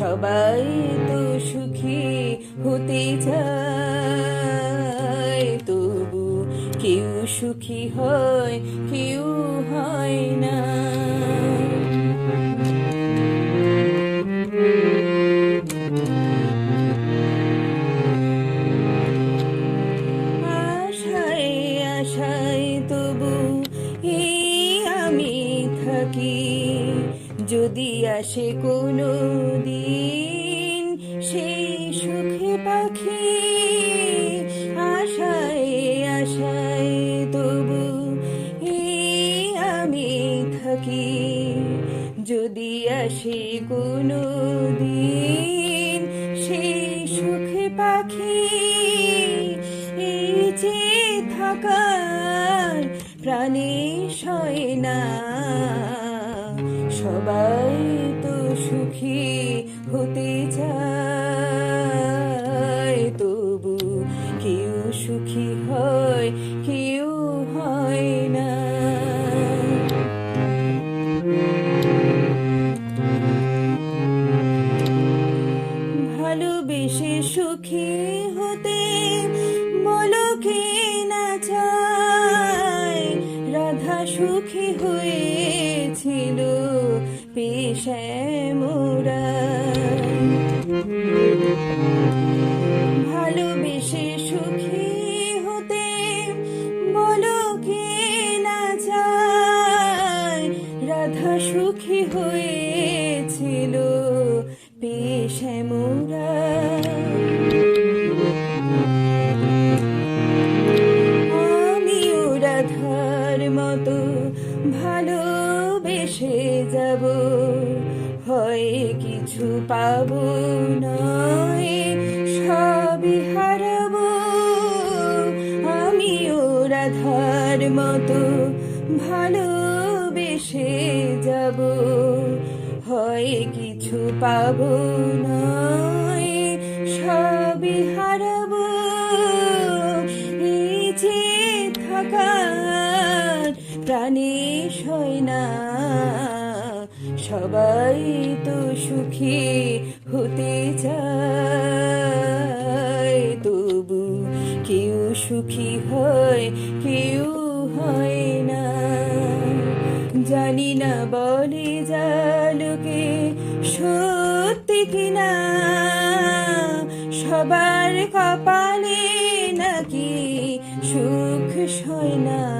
সবাই তো সুখী হতে চায়, তবু কেউ সুখী হয়, কেউ হয় না। আশায় তবু এই আমি থাকি। যদি আসে কোনো দিন সেই সুখে পাখি আশায় আশায় তবু আমি থাকি। যদি আসে কোনো দিন সেই সুখে পাখি এই যে থাকার প্রাণে সয় না। সবাই তো সুখী হতে চায়। তবু কেউ সুখী হয়, কেউ হয় না। ভালোবেসে সুখী হতে বলো কে না চায়। রাধা সুখী হয়েছিল পেশে মোরা ভালোবেসে সুখী হতে বলো কে না চায় রাধা সুখী হয়েছিল পেশে মোরা রাধার মতো ভালোবেসে যাব, হয় কিছু পাব নয়, সবই হারাবো। আমিও রাধার মতো ভালোবেসে যাব, হয় কিছু পাবো নয়, সবই হারাবো। এই যে থাকার সয় না। সবাই তো সুখী হতে চায়। তবু কেউ সুখী হয়, কেউ হয় না। জানি না বলে জালুকে সত্যি কিনা। সবার কপালে নাকি সুখ সয় না।